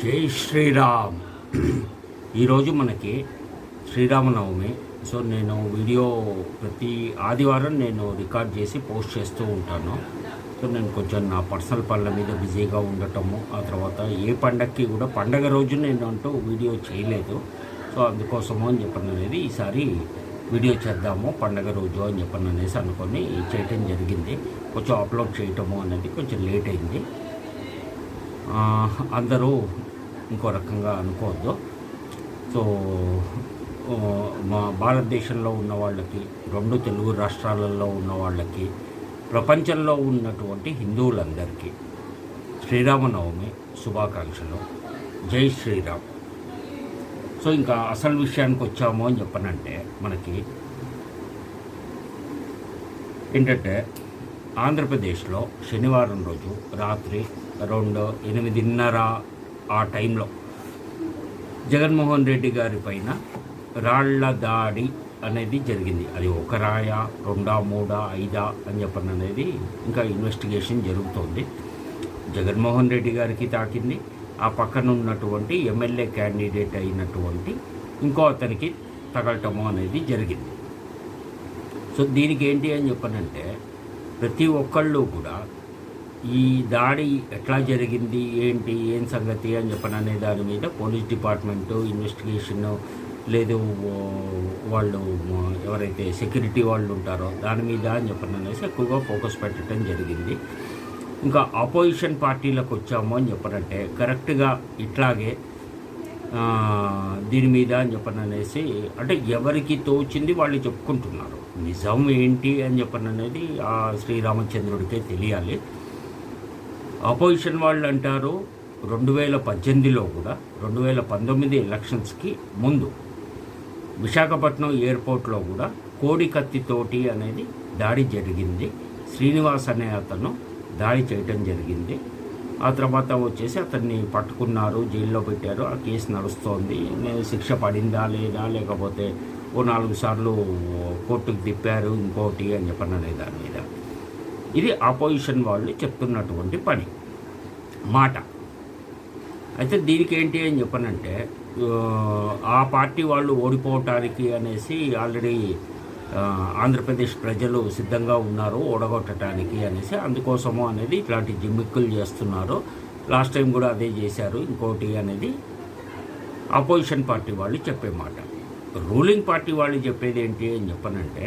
జై శ్రీరామ్. ఈరోజు మనకి శ్రీరామనవమి. సో నేను వీడియో ప్రతి ఆదివారం నేను రికార్డ్ చేసి పోస్ట్ చేస్తూ ఉంటాను. సో నేను కొంచెం నా పర్సనల్ పనుల మీద బిజీగా ఉండటము ఆ తర్వాత ఏ పండగకి కూడా పండగ రోజు నేను అంటూ వీడియో చేయలేదు. సో అందుకోసము అని చెప్పను అనేది ఈసారి వీడియో చేద్దాము పండగ రోజు అని చెప్పను అనేసి అనుకొని చేయటం జరిగింది. కొంచెం అప్లోడ్ చేయటము అనేది కొంచెం లేట్ అయింది. అందరూ ఇంకో రకంగా అనుకోవద్దు. సో మా భారతదేశంలో ఉన్న వాళ్ళకి రెండు తెలుగు రాష్ట్రాలలో ఉన్న వాళ్ళకి ప్రపంచంలో ఉన్నటువంటి హిందువులందరికీ శ్రీరామనవమి శుభాకాంక్షలు. జై శ్రీరామ్. సో ఇంకా అసలు విషయానికి వచ్చాము అని చెప్పనంటే మనకి ఏంటంటే ఆంధ్రప్రదేశ్లో శనివారం రోజు రాత్రి రెండు ఎనిమిదిన్నర ఆ టైంలో జగన్మోహన్ రెడ్డి గారి పైన రాళ్ళ దాడి అనేది జరిగింది. అది ఒక రాయ రెండా మూడా ఐదా అని చెప్పని అనేది ఇంకా ఇన్వెస్టిగేషన్ జరుగుతోంది. జగన్మోహన్ రెడ్డి గారికి తాకింది. ఆ పక్కన ఉన్నటువంటి ఎమ్మెల్యే క్యాండిడేట్ అయినటువంటి ఇంకో అతనికి తగలటము అనేది జరిగింది. సో దీనికి ఏంటి అని చెప్పనంటే ప్రతి ఒక్కళ్ళు కూడా ఈ దాడి ఎట్లా జరిగింది ఏంటి ఏం సంగతి అని చెప్పని అనే దాని మీద పోలీస్ డిపార్ట్మెంటు ఇన్వెస్టిగేషన్ లేదు వాళ్ళు ఎవరైతే సెక్యూరిటీ వాళ్ళు ఉంటారో దాని మీద అని చెప్పని అనేసి ఎక్కువగా ఫోకస్ పెట్టడం జరిగింది. ఇంకా ఆపోజిషన్ పార్టీలకు వచ్చాము అని చెప్పనంటే కరెక్ట్గా ఇట్లాగే దీని మీద అని చెప్పని అనేసి అంటే ఎవరికి తోచింది వాళ్ళు చెప్పుకుంటున్నారు. నిజం ఏంటి అని చెప్పని అనేది ఆ శ్రీరామచంద్రుడికే తెలియాలి. ఆపోజిషన్ వాళ్ళు అంటారు రెండు వేల పద్దెనిమిదిలో కూడా రెండు వేల పంతొమ్మిది ఎలక్షన్స్కి ముందు. విశాఖపట్నం ఎయిర్పోర్ట్లో కూడా కోడి కత్తితోటి అనేది దాడి జరిగింది. శ్రీనివాస్ అనే అతను దాడి చేయటం జరిగింది. ఆ తర్వాత వచ్చేసి అతన్ని పట్టుకున్నారు జైల్లో పెట్టారు. ఆ కేసు నడుస్తోంది. నేను శిక్ష పడిందా లేదా? లేకపోతే ఓ నాలుగు సార్లు కోర్టుకు తిప్పారు ఇంకోటి అని చెప్పని దాని మీద ఇది ఆపోజిషన్ వాళ్ళు చెప్తున్నటువంటి పని. మాట. అయితే దీనికి ఏంటి అని చెప్పనంటే ఆ, పార్టీ వాళ్ళు ఓడిపోవటానికి అనేసి ఆల్రెడీ ఆంధ్రప్రదేశ్ ప్రజలు సిద్ధంగా ఉన్నారు ఓడగొట్టడానికి అనేసి అందుకోసము అనేది ఇట్లాంటి జిమ్మిక్కులు చేస్తున్నారు. లాస్ట్ టైం కూడా అదే చేశారు. ఇంకోటి అనేది ఆపోజిషన్ పార్టీ వాళ్ళు చెప్పే మాట. రూలింగ్ పార్టీ వాళ్ళు చెప్పేది ఏంటి అని చెప్పనంటే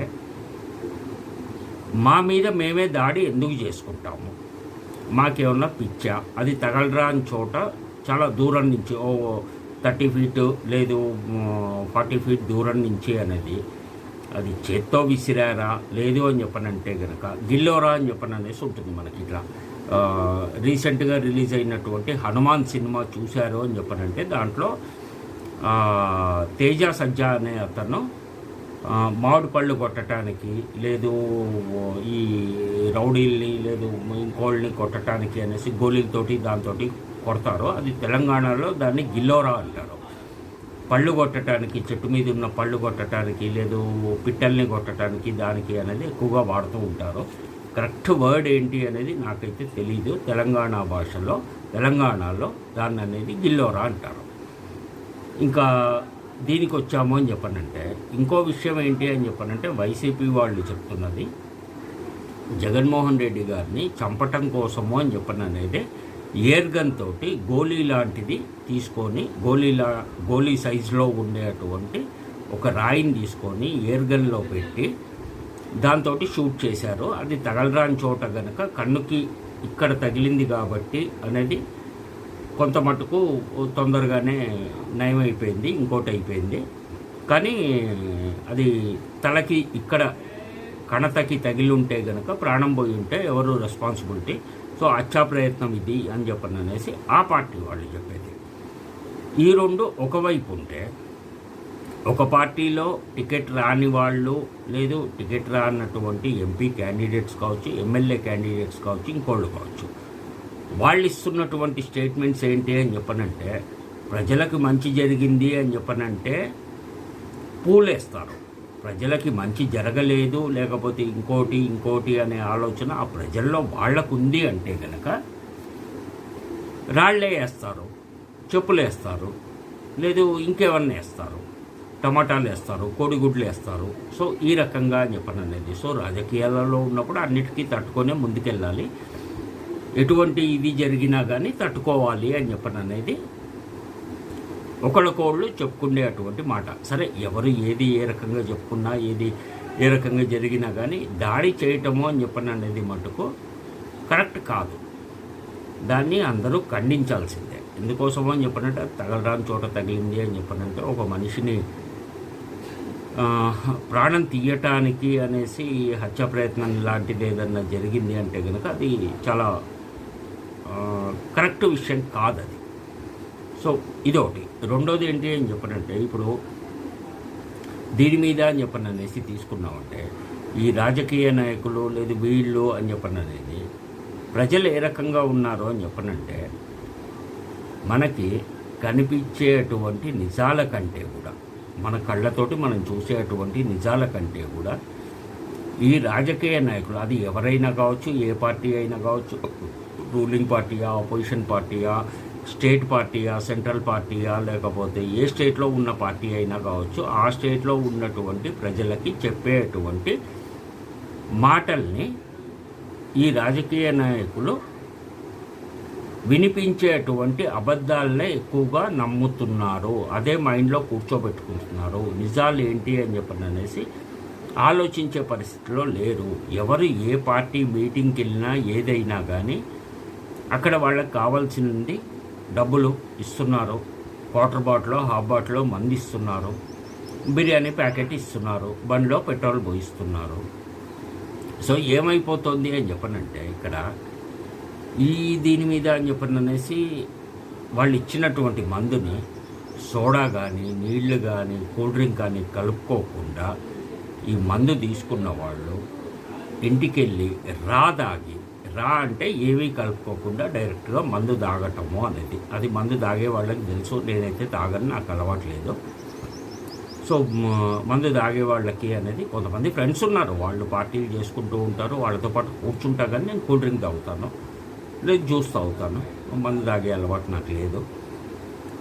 మా మీద మేమే దాడి ఎందుకు చేసుకుంటాము? మాకేమన్నా పిచ్చా? అది తగలరాని చోట చాలా దూరం నుంచి ఓ థర్టీ ఫీట్ లేదు ఫార్టీ ఫీట్ దూరం నుంచి అనేది అది చేత్తో విసిరారా? లేదు అని చెప్పనంటే కనుక గిల్లోరా అని చెప్పని అనేసి ఉంటుంది మనకి ఇట్లా. రీసెంట్గా రిలీజ్ అయినటువంటి హనుమాన్ సినిమా చూశారు అని చెప్పనంటే దాంట్లో తేజ సజ్జా అనే అతను మామిడి పళ్ళు కొట్టడానికి లేదు ఈ రౌడీల్ని లేదు ఇంకోళ్ళని కొట్టడానికి అనేసి గోళీలతోటి దాంతో కొడతారు. అది తెలంగాణలో దాన్ని గిల్లోరా అంటారు. పళ్ళు కొట్టడానికి చెట్టు మీద ఉన్న పళ్ళు కొట్టడానికి లేదు పిట్టల్ని కొట్టడానికి దానికి అనేది ఎక్కువగా వాడుతూ ఉంటారు. కరెక్ట్ వర్డ్ ఏంటి అనేది నాకైతే తెలీదు. తెలంగాణ భాషలో తెలంగాణలో దాన్ని అనేది గిల్లోరా అంటారు. ఇంకా దీనికి వచ్చాము అని చెప్పనంటే ఇంకో విషయం ఏంటి అని చెప్పనంటే వైసీపీ వాళ్ళు చెప్తున్నది జగన్మోహన్ రెడ్డి గారిని చంపటం కోసము అని చెప్పని అనేది ఎయిర్ గన్ తోటి గోళీ లాంటిది తీసుకొని గోళీలా గోళీ సైజులో ఉండేటువంటి ఒక రాయిని తీసుకొని ఎయిర్ గన్లో పెట్టి దాంతో షూట్ చేశారు. అది తగలరాని చోట గనక కన్నుకి ఇక్కడ తగిలింది కాబట్టి అనేది కొంత మటుకు తొందరగానే నయమైపోయింది ఇంకోటి అయిపోయింది కానీ అది తలకి ఇక్కడ కణతకి తగిలి ఉంటే గనక ప్రాణం పోయి ఉంటే ఎవరు రెస్పాన్సిబిలిటీ? సో అచ్చా ప్రయత్నం ఇది అని చెప్పని అనేసి ఆ పార్టీ వాళ్ళు చెప్పేది. ఈ రెండు ఒకవైపు ఉంటే ఒక పార్టీలో టికెట్ రాని వాళ్ళు లేదు టికెట్ రానటువంటి ఎంపీ క్యాండిడేట్స్ కావచ్చు ఎమ్మెల్యే క్యాండిడేట్స్ కావచ్చు ఇంకోళ్ళు కావచ్చు. వాళ్ళు ఇస్తున్నటువంటి స్టేట్మెంట్స్ ఏంటి అని చెప్పనంటే ప్రజలకు మంచి జరిగింది అని చెప్పనంటే పూలేస్తారు. ప్రజలకి మంచి జరగలేదు లేకపోతే ఇంకోటి ఇంకోటి అనే ఆలోచన ఆ ప్రజల్లో వాళ్ళకు ఉంది అంటే కనుక రాళ్ళే వేస్తారు చెప్పులు వేస్తారు లేదు ఇంకేమన్నా వేస్తారు టమాటాలు వేస్తారు కోడిగుడ్లు వేస్తారు. సో ఈ రకంగా అని చెప్పను అనేది సో రాజకీయాలలో ఉన్నప్పుడు అన్నిటికీ తట్టుకొనే ముందుకెళ్ళాలి. ఎటువంటి ఇది జరిగినా కానీ తట్టుకోవాలి అని చెప్పడం అనేది ఒకళ్ళకోళ్ళు చెప్పుకునే అటువంటి మాట. సరే ఎవరు ఏది ఏ రకంగా చెప్పుకున్నా ఏది ఏ రకంగా జరిగినా కానీ దాడి చేయటము అని చెప్పడం అనేది మటుకు కరెక్ట్ కాదు. దాన్ని అందరూ ఖండించాల్సిందే. ఎందుకోసమో అని చెప్పనంటే తగలరాని చోట తగిలింది అని చెప్పనంటే ఒక మనిషిని ప్రాణం తీయటానికి అనేసి హత్య ప్రయత్నం లాంటిది ఏదన్నా జరిగింది అంటే కనుక అది చాలా కరెక్ట్ విషయం కాదు అది సో ఇదొకటి. రెండోది ఏంటి అని చెప్పనంటే ఇప్పుడు దీని మీద అని చెప్పని అనేసి తీసుకున్నామంటే ఈ రాజకీయ నాయకులు లేదు వీళ్ళు అని చెప్పని అనేది ప్రజలు ఏ రకంగా ఉన్నారో అని చెప్పనంటే మనకి కనిపించేటువంటి నిజాల కంటే కూడా మన కళ్ళతోటి మనం చూసేటువంటి నిజాల కంటే కూడా ఈ రాజకీయ నాయకులు అది ఎవరైనా కావచ్చు ఏ పార్టీ అయినా కావచ్చు రూలింగ్ పార్టీయా ఆపోజిషన్ పార్టీయా స్టేట్ పార్టీయా సెంట్రల్ పార్టీయా లేకపోతే ఏ స్టేట్లో ఉన్న పార్టీ అయినా కావచ్చు ఆ స్టేట్లో ఉన్నటువంటి ప్రజలకి చెప్పేటువంటి మాటల్ని ఈ రాజకీయ నాయకులు వినిపించేటువంటి అబద్ధాలనే ఎక్కువగా నమ్ముతున్నారు. అదే మైండ్లో కూర్చోబెట్టుకుంటున్నారు. నిజాలు ఏంటి అని చెప్పని అనేసి ఆలోచించే పరిస్థితిలో లేరు. ఎవరు ఏ పార్టీ మీటింగ్కి వెళ్ళినా ఏదైనా కానీ అక్కడ వాళ్ళకి కావాల్సినండి డబ్బులు ఇస్తున్నారు. వాటర్ బాటిల్ హాఫ్ బాటిల్ మంది ఇస్తున్నారు. బిర్యానీ ప్యాకెట్ ఇస్తున్నారు. బండిలో పెట్రోల్ పోయిస్తున్నారు. సో ఏమైపోతుంది అని చెప్పనంటే ఇక్కడ ఈ దీని మీద అని చెప్పననేసి వాళ్ళు ఇచ్చినటువంటి మందుని సోడా కానీ నీళ్ళు కానీ కూల్ డ్రింక్ కానీ కలుపుకోకుండా ఈ మందు తీసుకున్న వాళ్ళు ఇంటికెళ్ళి రా దాగి రా అంటే ఏమీ కలుపుకోకుండా డైరెక్ట్గా మందు తాగటము అనేది. అది మందు తాగే వాళ్ళకి తెలుసు. నేనైతే తాగని నాకు అలవాట్లేదు. సో మందు తాగే వాళ్ళకి అనేది కొంతమంది ఫ్రెండ్స్ ఉన్నారు. వాళ్ళు పార్టీలు చేసుకుంటూ ఉంటారు. వాళ్ళతో పాటు కూర్చుంటా కానీ నేను కూల్ డ్రింక్ తాగుతాను. లేదు జ్యూస్ తాగుతాను. మందు తాగే అలవాటు నాకు లేదు.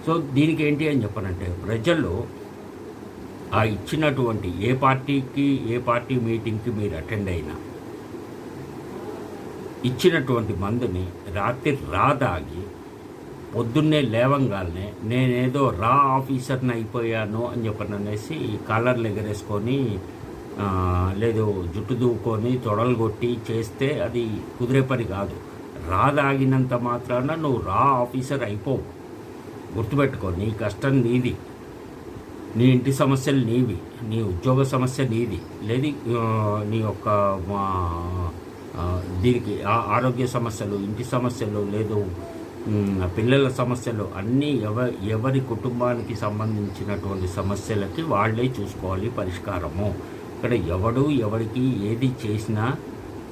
సో దీనికి ఏంటి అని చెప్పనంటే ప్రజలు ఆ ఇచ్చినటువంటి ఏ పార్టీకి ఏ పార్టీ మీటింగ్కి మీరు అటెండ్ అయినా ఇచ్చినటువంటి మందుని రాత్రి రా తాగి పొద్దున్నే లేవంగానే నేనేదో రా ఆఫీసర్ని అయిపోయాను అని చెప్పని అనేసి కాలర్లు ఎగరేసుకొని లేదు జుట్టు దూకొని తొడలు కొట్టి చేస్తే అది కుదిరే పని కాదు. రా తాగినంత మాత్రాన నువ్వు రా ఆఫీసర్ అయిపోవు. గుర్తుపెట్టుకో నీ కష్టం నీది. నీ ఇంటి సమస్యలు నీవి నీ ఉద్యోగ సమస్య నీది. లేదు నీ యొక్క దీనికి ఆ- ఆరోగ్య సమస్యలు ఇంటి సమస్యలు లేదు పిల్లల సమస్యలు అన్నీ ఎవ ఎవరి కుటుంబానికి సంబంధించినటువంటి సమస్యలకి వాళ్ళే చూసుకోవాలి పరిష్కారము. ఇక్కడ ఎవడు ఎవరికి ఏది చేసినా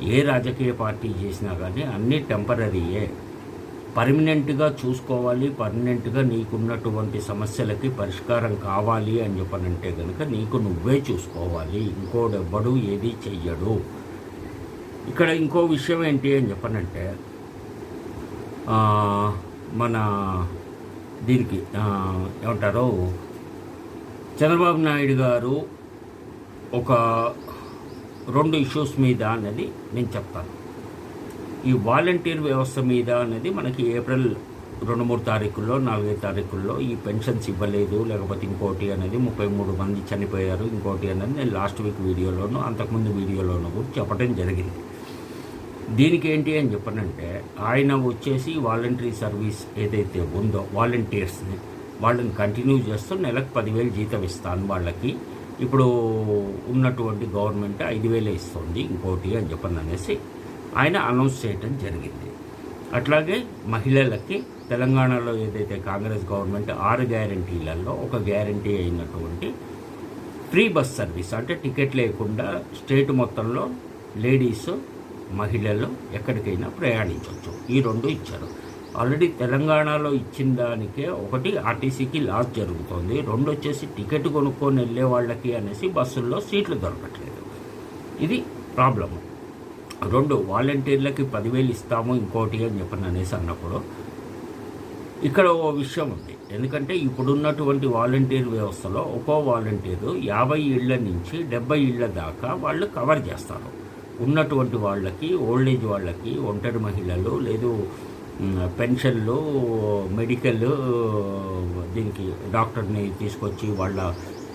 ఏ రాజకీయ పార్టీ చేసినా కానీ అన్నీ టెంపరీయే పర్మనెంట్గా చూసుకోవాలి పర్మనెంట్గా నీకున్నటువంటి సమస్యలకి పరిష్కారం కావాలి అని చెప్పనంటే కనుక నీకు నువ్వే చూసుకోవాలి. ఇంకోడెవ్వడు ఏది చెయ్యడు. ఇక్కడ ఇంకో విషయం ఏంటి అని చెప్పనంటే మన దీనికి ఏమంటారు చంద్రబాబు నాయుడు గారు ఒక రెండు ఇష్యూస్ మీద అనేది నేను చెప్తాను. ఈ వాలంటీర్ వ్యవస్థ మీద అనేది మనకి ఏప్రిల్ రెండు మూడు తారీఖుల్లో నాలుగైదు తారీఖుల్లో ఈ పెన్షన్స్ ఇవ్వలేదు లేకపోతే ఇంకోటి అనేది ముప్పై మూడు మంది చనిపోయారు ఇంకోటి అనేది నేను లాస్ట్ వీక్ వీడియోలోను అంతకుముందు వీడియోలోను కూడా చెప్పడం జరిగింది. దీనికి ఏంటి అని చెప్పనంటే ఆయన వచ్చేసి వాలంటరీ సర్వీస్ ఏదైతే ఉందో వాలంటీర్స్ని వాళ్ళని కంటిన్యూ చేస్తూ నెలకు పదివేలు జీతం ఇస్తాను వాళ్ళకి. ఇప్పుడు ఉన్నటువంటి గవర్నమెంట్ ఐదు వేలే ఇస్తుంది ఇంకోటి అని చెప్పని అనేసి ఆయన అనౌన్స్ చేయటం జరిగింది. అట్లాగే మహిళలకి తెలంగాణలో ఏదైతే కాంగ్రెస్ గవర్నమెంట్ ఆరు గ్యారంటీలలో ఒక గ్యారంటీ అయినటువంటి ఫ్రీ బస్ సర్వీస్ అంటే టికెట్ లేకుండా స్టేట్ మొత్తంలో లేడీస్ మహిళలు ఎక్కడికైనా ప్రయాణించవచ్చు. ఈ రెండు ఇచ్చారు. ఆల్రెడీ తెలంగాణలో ఇచ్చిన దానికే ఒకటి ఆర్టీసీకి లాస్ జరుగుతోంది. రెండు వచ్చేసి టికెట్ కొనుక్కొని వెళ్ళే వాళ్ళకి అనేసి బస్సుల్లో సీట్లు దొరకట్లేదు. ఇది ప్రాబ్లమ్. రెండు వాలంటీర్లకి పదివేలు ఇస్తాము ఇంకోటి అని చెప్పని అనేసి అన్నప్పుడు ఇక్కడ ఓ విషయం ఉంది. ఎందుకంటే ఇప్పుడున్నటువంటి వాలంటీర్ వ్యవస్థలో ఒక్కో వాలంటీరు యాభై ఇళ్ళ నుంచి డెబ్బై ఇళ్ళ దాకా వాళ్ళు కవర్ చేస్తారు. ఉన్నటువంటి వాళ్ళకి ఓల్డ్ ఏజ్ వాళ్ళకి ఒంటరి మహిళలు లేదు పెన్షన్లు మెడికల్ దీనికి డాక్టర్ని తీసుకొచ్చి వాళ్ళ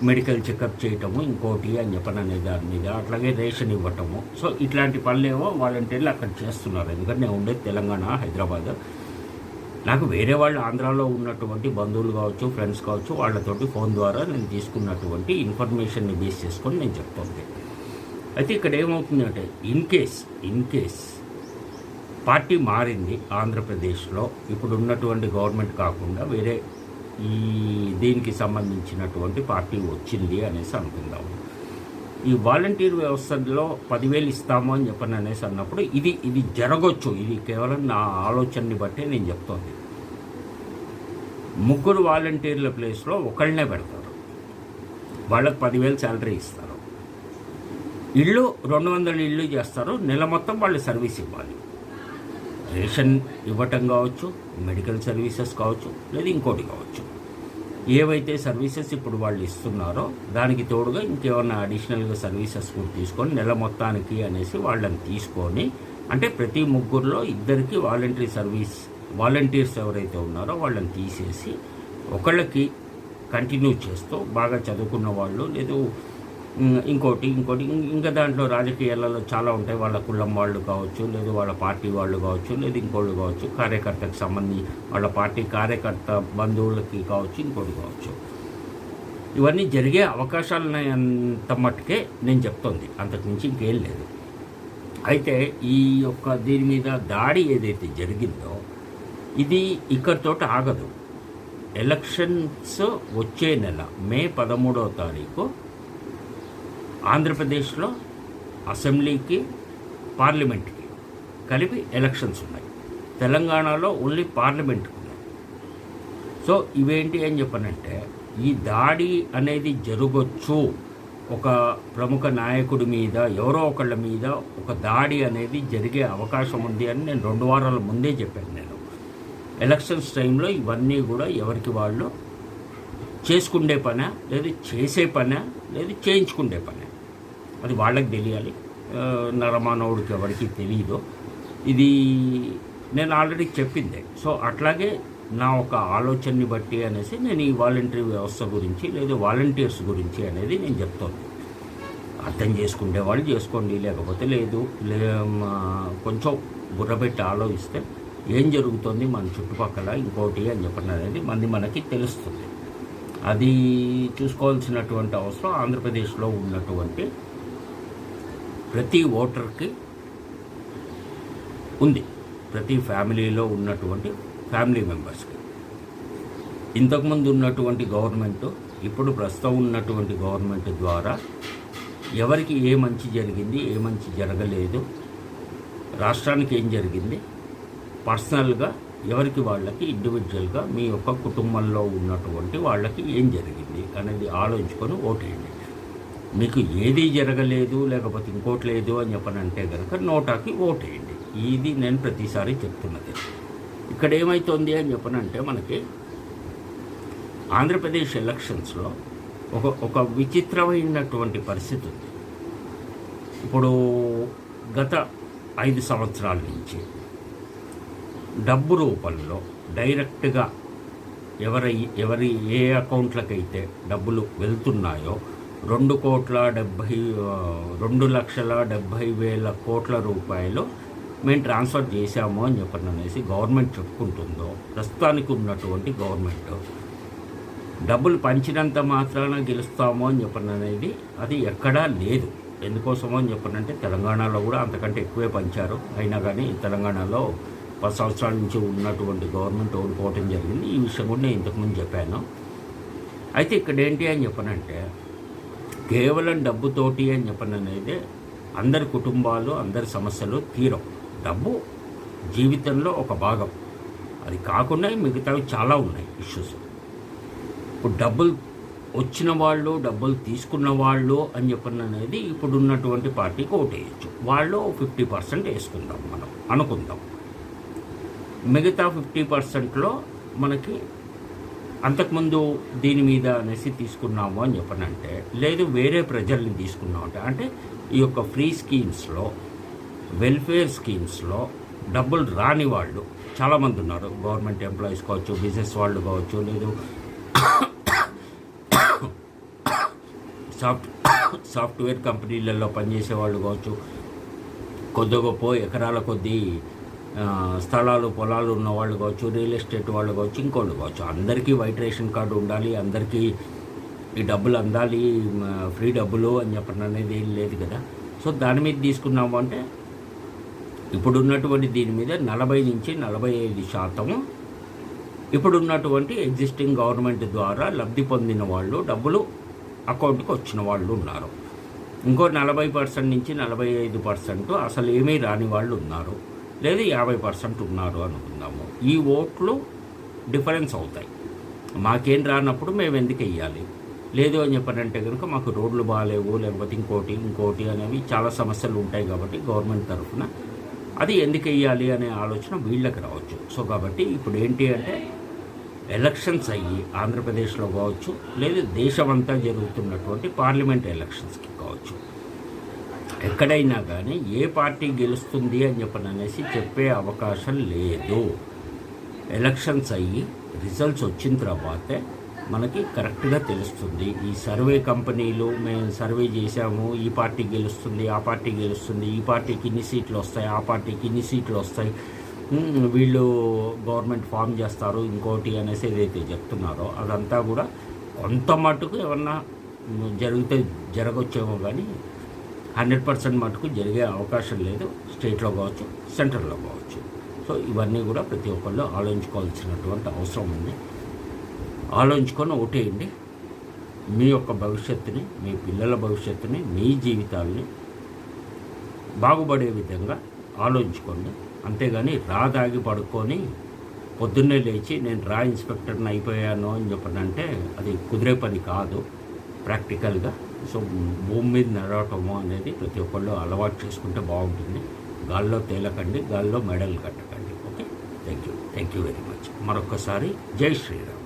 మెడికల్ చెకప్ చేయటము ఇంకోటి అని చెప్పననే దాని మీద అట్లాగే రేషన్ ఇవ్వటము. సో ఇట్లాంటి పనులేమో వాలంటీర్లు అక్కడ చేస్తున్నారు. ఎందుకంటే నేను ఉండేది తెలంగాణ హైదరాబాద్. నాకు వేరే వాళ్ళు ఆంధ్రాలో ఉన్నటువంటి బంధువులు కావచ్చు ఫ్రెండ్స్ కావచ్చు వాళ్ళతోటి ఫోన్ ద్వారా నేను తీసుకున్నటువంటి ఇన్ఫర్మేషన్ని బేస్ చేసుకొని నేను చెప్తుంది అయితే ఇక్కడ ఏమవుతుందంటే in case in case party మారింది ఆంధ్రప్రదేశ్లో ఇప్పుడు ఉన్నటువంటి గవర్నమెంట్ కాకుండా వేరే ఈ దీనికి సంబంధించినటువంటి పార్టీ వచ్చింది అనేసి అనుకుందాము ఈ వాలంటీర్ వ్యవస్థలో పదివేలు ఇస్తాము అని చెప్పని అనేసి అన్నప్పుడు ఇది ఇది జరగచ్చు. ఇది కేవలం నా ఆలోచనని బట్టే నేను చెప్తోంది. ముగ్గురు వాలంటీర్ల ప్లేస్లో ఒకళ్ళనే పెడతారు. వాళ్ళకి పదివేలు శాలరీ ఇస్తారు. ఇల్లు రెండు వందల ఇల్లు చేస్తారు. నెల మొత్తం వాళ్ళు సర్వీస్ ఇవ్వాలి. రేషన్ ఇవ్వటం కావచ్చు మెడికల్ సర్వీసెస్ కావచ్చు లేదా ఇంకోటి కావచ్చు. ఏవైతే సర్వీసెస్ ఇప్పుడు వాళ్ళు ఇస్తున్నారో దానికి తోడుగా ఇంకేమన్నా అడిషనల్గా సర్వీసెస్ కూడా తీసుకొని నెల మొత్తానికి అనేసి వాళ్ళని తీసుకొని అంటే ప్రతి ముగ్గురులో ఇద్దరికి వాలంటరీ సర్వీస్ వాలంటీర్స్ ఎవరైతే ఉన్నారో వాళ్ళని తీసేసి ఒకళ్ళకి కంటిన్యూ చేస్తూ బాగా చదువుకున్న వాళ్ళు లేదు ఇంకోటి ఇంకోటి ఇంకా దాంట్లో రాజకీయాలలో చాలా ఉంటాయి. వాళ్ళ కులం వాళ్ళు కావచ్చు లేదు వాళ్ళ పార్టీ వాళ్ళు కావచ్చు లేదు ఇంకోళ్ళు కావచ్చు కార్యకర్తకు సంబంధించి వాళ్ళ పార్టీ కార్యకర్త బంధువులకి కావచ్చు ఇంకోటి కావచ్చు. ఇవన్నీ జరిగే అవకాశాలను అంత మట్టుకే నేను చెప్తోంది. అంతకుమించి ఇంకేం లేదు. అయితే ఈ యొక్క దీని మీద దాడి ఏదైతే జరిగిందో ఇది ఇక్కడితో ఆగదు. ఎలక్షన్స్ వచ్చే నెల మే పదమూడవ తారీఖు ఆంధ్రప్రదేశ్లో అసెంబ్లీకి పార్లమెంట్కి కలిపి ఎలక్షన్స్ ఉన్నాయి. తెలంగాణలో ఓన్లీ పార్లమెంట్కి ఉన్నాయి. సో ఇవేంటి అని చెప్పనంటే ఈ దాడి అనేది జరగొచ్చు. ఒక ప్రముఖ నాయకుడి మీద ఎవరో ఒకళ్ళ మీద ఒక దాడి అనేది జరిగే అవకాశం ఉంది అని నేను రెండు వారాల ముందే చెప్పాను నేను. ఎలక్షన్స్ టైంలో ఇవన్నీ కూడా ఎవరికి వాళ్ళు చేసుకుండే పనే లేదు చేసే పనే లేదు చేయించుకుండే పనే? అది వాళ్ళకి తెలియాలి. నరమానవుడికి ఎవరికి తెలియదు ఇది నేను ఆల్రెడీ చెప్పిందే. సో అట్లాగే నా ఒక ఆలోచనని బట్టి అనేసి నేను ఈ వాలంటరీ వ్యవస్థ గురించి లేదా వాలంటీర్స్ గురించి అనేది నేను చెప్తాను. అర్థం చేసుకుంటే వాళ్ళు చేసుకోండి లేకపోతే లేదు. లే మా- కొంచెం బుర్రబెట్టి ఆలోచిస్తే ఏం జరుగుతుంది మన చుట్టుపక్కల ఇంకోటి అని చెప్పిన అనేది మంది మనకి తెలుస్తుంది. అది చూసుకోవాల్సినటువంటి అవసరం ఆంధ్రప్రదేశ్లో ఉన్నటువంటి ప్రతి ఓటర్కి ఉంది. ప్రతి ఫ్యామిలీలో ఉన్నటువంటి ఫ్యామిలీ మెంబర్స్కి. ఇంతకుముందు ఉన్నటువంటి గవర్నమెంట్ ఇప్పుడు ప్రస్తుతం ఉన్నటువంటి గవర్నమెంట్ ద్వారా ఎవరికి ఏ మంచి జరిగింది ఏ మంచి జరగలేదు రాష్ట్రానికి ఏం జరిగింది పర్సనల్గా ఎవరికి వాళ్ళకి ఇండివిజువల్గా మీ యొక్క కుటుంబంలో ఉన్నటువంటి వాళ్ళకి ఏం జరిగింది అనేది ఆలోచించుకొని ఓటేయండి మీకు ఏది జరగలేదు లేకపోతే ఇంకోటి లేదు అని చెప్పనంటే కనుక నోటాకి ఓటేయండి. ఇది నేను ప్రతిసారి చెప్తున్నది. ఇక్కడ ఏమవుతుంది అని చెప్పనంటే మనకి ఆంధ్రప్రదేశ్ ఎలక్షన్స్లో ఒక ఒక విచిత్రమైనటువంటి పరిస్థితి ఉంది. ఇప్పుడు గత ఐదు సంవత్సరాల నుంచి డబ్బు రూపంలో డైరెక్ట్గా ఎవరి ఎవరి ఏ అకౌంట్లకైతే డబ్బులు వెళ్తున్నాయో రెండు కోట్ల డెబ్భై రెండు లక్షల డెబ్భై వేల కోట్ల రూపాయలు మేము ట్రాన్స్ఫర్ చేశాము అని చెప్పని అనేసి గవర్నమెంట్ చెప్పుకుంటుందో ప్రస్తుతానికి ఉన్నటువంటి గవర్నమెంట్ డబ్బులు పంచినంత మాత్రాన గెలుస్తాము అని చెప్పని అనేది అది ఎక్కడా లేదు. ఎందుకోసమో అని చెప్పనంటే తెలంగాణలో కూడా అంతకంటే ఎక్కువే పంచారు. అయినా కానీ తెలంగాణలో పది సంవత్సరాల నుంచి ఉన్నటువంటి గవర్నమెంట్ ఓడిపోవటం జరిగింది. ఈ విషయం కూడా నేను ఇంతకుముందు చెప్పాను. అయితే ఇక్కడ ఏంటి అని చెప్పనంటే కేవలం డబ్బుతోటి అని చెప్పడం అనేది అందరి కుటుంబాలు అందరి సమస్యలు తీరం డబ్బు జీవితంలో ఒక భాగం. అది కాకుండా మిగతావి చాలా ఉన్నాయి ఇష్యూస్. ఇప్పుడు డబ్బులు వచ్చిన వాళ్ళు డబ్బులు తీసుకున్న వాళ్ళు అని చెప్పిన అనేది ఇప్పుడు ఉన్నటువంటి పార్టీకి ఓటేయచ్చు. వాళ్ళు ఫిఫ్టీ పర్సెంట్ వేసుకుందాం మనం అనుకుందాం. మిగతా ఫిఫ్టీ పర్సెంట్లో మనకి అంతకుముందు దీని మీద అనేసి తీసుకున్నాము అని చెప్పనంటే లేదు వేరే ప్రజల్ని తీసుకున్నాం అంటే అంటే ఈ యొక్క ఫ్రీ స్కీమ్స్లో వెల్ఫేర్ స్కీమ్స్లో డబ్బులు రాని వాళ్ళు చాలామంది ఉన్నారు. గవర్నమెంట్ ఎంప్లాయీస్ కావచ్చు బిజినెస్ వాళ్ళు కావచ్చు లేదు సాఫ్ట్ సాఫ్ట్వేర్ కంపెనీలలో పనిచేసే వాళ్ళు కావచ్చు. కొద్ది గొప్ప ఎకరాల కొద్దీ స్థలాలు పొలాలు ఉన్న వాళ్ళు కావచ్చు రియల్ ఎస్టేట్ వాళ్ళు కావచ్చు ఇంకోళ్ళు కావచ్చు అందరికీ వైట్ రేషన్ కార్డు ఉండాలి అందరికీ ఈ డబ్బులు అందాలి ఫ్రీ డబ్బులు అని చెప్పడం అనేది ఏం లేదు కదా. సో దాని మీద తీసుకున్నాము అంటే ఇప్పుడున్నటువంటి దీని మీద నలభై నుంచి నలభై ఐదు శాతము ఇప్పుడున్నటువంటి ఎగ్జిస్టింగ్ గవర్నమెంట్ ద్వారా లబ్ధి పొందిన వాళ్ళు డబ్బులు అకౌంట్కి వచ్చిన వాళ్ళు ఉన్నారు. ఇంకో నలభై పర్సెంట్ నుంచి నలభై ఐదు పర్సెంట్ అసలు ఏమీ రాని వాళ్ళు ఉన్నారు. లేదా యాభై పర్సెంట్ ఉన్నారు అనుకుందాము. ఈ ఓట్లు డిఫరెన్స్ అవుతాయి. మాకేం రానప్పుడు మేము ఎందుకు వెయ్యాలి? లేదు అని చెప్పారంటే కనుక మాకు రోడ్లు బాగాలేవు లేకపోతే ఇంకోటి ఇంకోటి అనేవి చాలా సమస్యలు ఉంటాయి కాబట్టి గవర్నమెంట్ తరఫున అది ఎందుకు వెయ్యాలి అనే ఆలోచన వీళ్ళకి రావచ్చు. సో కాబట్టి ఇప్పుడు ఏంటి అంటే ఎలక్షన్స్ అయ్యి ఆంధ్రప్రదేశ్లో కావచ్చు లేదు దేశమంతా జరుగుతున్నటువంటి పార్లమెంట్ ఎలక్షన్స్కి కావచ్చు. ఎక్కడైనా కానీ ఏ పార్టీ గెలుస్తుంది అని చెప్పని అనేసి చెప్పే అవకాశం లేదు. ఎలక్షన్స్ అయ్యి రిజల్ట్స్ వచ్చిన తర్వాతే మనకి కరెక్ట్గా తెలుస్తుంది. ఈ సర్వే కంపెనీలు మేము సర్వే చేశాము ఈ పార్టీ గెలుస్తుంది ఆ పార్టీ గెలుస్తుంది ఈ పార్టీకి ఇన్ని సీట్లు వస్తాయి ఆ పార్టీకి ఇన్ని సీట్లు వస్తాయి. వీళ్ళు గవర్నమెంట్ ఫామ్ చేస్తారు ఇంకోటి అనేసి ఏదైతే చెప్తున్నారో అదంతా కూడా కొంత మటుకు ఏమన్నా జరిగితే జరగొచ్చేమో కానీ హండ్రెడ్ పర్సెంట్ మటుకు జరిగే అవకాశం లేదు స్టేట్లో కావచ్చు సెంట్రల్లో కావచ్చు. సో ఇవన్నీ కూడా ప్రతి ఒక్కళ్ళు ఆలోచించుకోవాల్సినటువంటి అవసరం ఉంది. ఆలోచించుకొని ఓటేయండి. మీ యొక్క భవిష్యత్తుని మీ పిల్లల భవిష్యత్తుని మీ జీవితాలని బాగుపడే విధంగా ఆలోచించుకోండి. అంతేగాని రా దాగి పడుకొని పొద్దున్నే లేచి నేను రా ఇన్స్పెక్టర్ని అయిపోయాను అని చెప్పనంటే అది కుదిరే పని కాదు ప్రాక్టికల్గా. సో భూమి మీద నడవటము అనేది ప్రతి ఒక్కళ్ళు అలవాటు చేసుకుంటే బాగుంటుంది. గాల్లో తేలకండి గాల్లో medal కట్టకండి. Okay? Thank you thank you very much. మరొకసారి జై శ్రీరామ్.